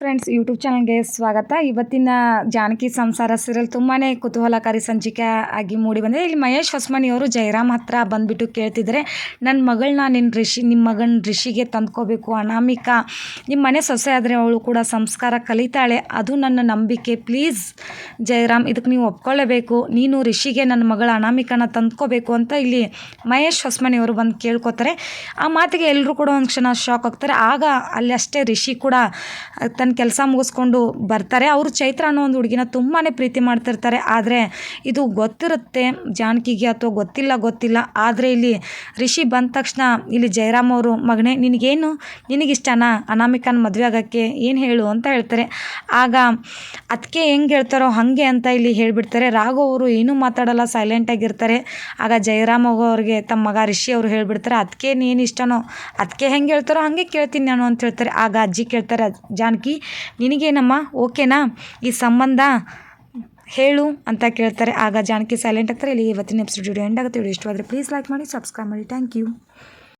Friends YouTube ಚಾನಲ್ಗೆ ಸ್ವಾಗತ. ಇವತ್ತಿನ ಜಾನಕಿ ಸಂಸಾರ ಸೀರಿಯಲ್ ತುಂಬಾ ಕುತೂಹಲಕಾರಿ ಸಂಚಿಕೆ ಆಗಿ ಮೂಡಿ ಬಂದಿದೆ. ಇಲ್ಲಿ ಮಹೇಶ್ ಹೊಸಮನಿಯವರು ಜಯರಾಮ್ ಹತ್ರ ಬಂದುಬಿಟ್ಟು ಕೇಳ್ತಿದ್ದಾರೆ. ನನ್ನ ಮಗಳನ್ನ ನಿನ್ನ ರಿಷಿ ನಿಮ್ಮ ಮಗನ ರಿಷಿಗೆ ತಂದ್ಕೋಬೇಕು. ಅನಾಮಿಕಾ. ನಿಮ್ಮ ಮನೆ ಸೊಸೆ ಆದರೆ ಅವಳು ಕೂಡ ಸಂಸ್ಕಾರ ಕಲಿತಾಳೆ. ಅದು ನನ್ನ ನಂಬಿಕೆ. ಪ್ಲೀಸ್ ಜಯರಾಮ್ ಇದಕ್ಕೆ ನೀವು ಒಪ್ಕೊಳ್ಳೇಬೇಕು ನೀನು ರಿಷಿಗೆ ನನ್ನ ಮಗಳ ಅನಾಮಿಕನ ತಂದ್ಕೋಬೇಕು ಅಂತ ಇಲ್ಲಿ ಮಹೇಶ್ ಹೊಸಮನಿಯವರು ಬಂದು ಕೇಳ್ಕೊತಾರೆ. ಆ ಮಾತಿಗೆ ಎಲ್ಲರೂ ಕೂಡ ಒಂದು ಕ್ಷಣ ಶಾಕ್ ಆಗ್ತಾರೆ. ಆಗ ಅಲ್ಲಿ ಅಷ್ಟೇ ರಿಷಿ ಕೂಡ ತನ್ನ ಕೆಲಸ ಮುಗಿಸ್ಕೊಂಡು ಬರ್ತಾರೆ. ಅವರು ಚೈತ್ರ ಅನ್ನೋ ಒಂದು ಹುಡುಗಿನ ತುಂಬಾ ಪ್ರೀತಿ ಮಾಡ್ತಿರ್ತಾರೆ. ಆದರೆ ಇದು ಗೊತ್ತಿರುತ್ತೆ, ಜಾನಕಿಗೆ ಅಥವಾ ಗೊತ್ತಿಲ್ಲ ಗೊತ್ತಿಲ್ಲ. ಆದರೆ ಇಲ್ಲಿ ರಿಷಿ ಬಂದ ತಕ್ಷಣ ಇಲ್ಲಿ ಜಯರಾಮ್ ಅವರು, ಮಗನೇ, ನಿನಗೇನು? ನಿನಗಿಷ್ಟನಾ? ಅನಾಮಿಕನ ಮದುವೆ ಆಗೋಕ್ಕೆ ಏನು ಹೇಳು? ಅಂತ ಹೇಳ್ತಾರೆ. ಆಗ ಅದಕ್ಕೆ ಹೆಂಗೆ ಹೇಳ್ತಾರೋ ಹಾಗೆ ಅಂತ ಇಲ್ಲಿ ಹೇಳಿಬಿಡ್ತಾರೆ. ರಾಘವ್ ಅವರು ಏನೂ ಮಾತಾಡಲ್ಲ ಸೈಲೆಂಟಾಗಿರ್ತಾರೆ ಆಗ ಜಯರಾಮ್ ಅವ್ರಿಗೆ ತಮ್ಮ ಮಗ ರಿಷಿ ಅವರು ಹೇಳಿಬಿಡ್ತಾರೆ ಅದಕ್ಕೆ ನೀನು ಇಷ್ಟನೋ? ಅದಕ್ಕೆ ಹೆಂಗೆ ಹೇಳ್ತಾರೋ ಹಾಗೆ ಕೇಳ್ತೀನಿ ನಾನು ಅಂತ ಹೇಳ್ತಾರೆ. ಆಗ ಅಜ್ಜಿ ಕೇಳ್ತಾರೆ, ಜಾನಕಿ ನಿನಗೇನಮ್ಮ ಓಕೆನಾ? ಈ ಸಂಬಂಧ ಹೇಳು ಅಂತ ಕೇಳ್ತಾರೆ. ಆಗ ಜಾನಕಿ ಸೈಲೆಂಟ್ ಆಗ್ತಾರೆ. ಇಲ್ಲಿ ಇವತ್ತಿನ ಎಪಿಸೋಡ್ ವಿಡಿಯೋ ಎಂಡ್ ಆಗುತ್ತೆ. ವಿಡಿಯೋ ಇಷ್ಟವಾದರೆ ಪ್ಲೀಸ್ ಲೈಕ್ ಮಾಡಿ ಸಬ್ಸ್ಕ್ರೈಬ್ ಮಾಡಿ. Thank you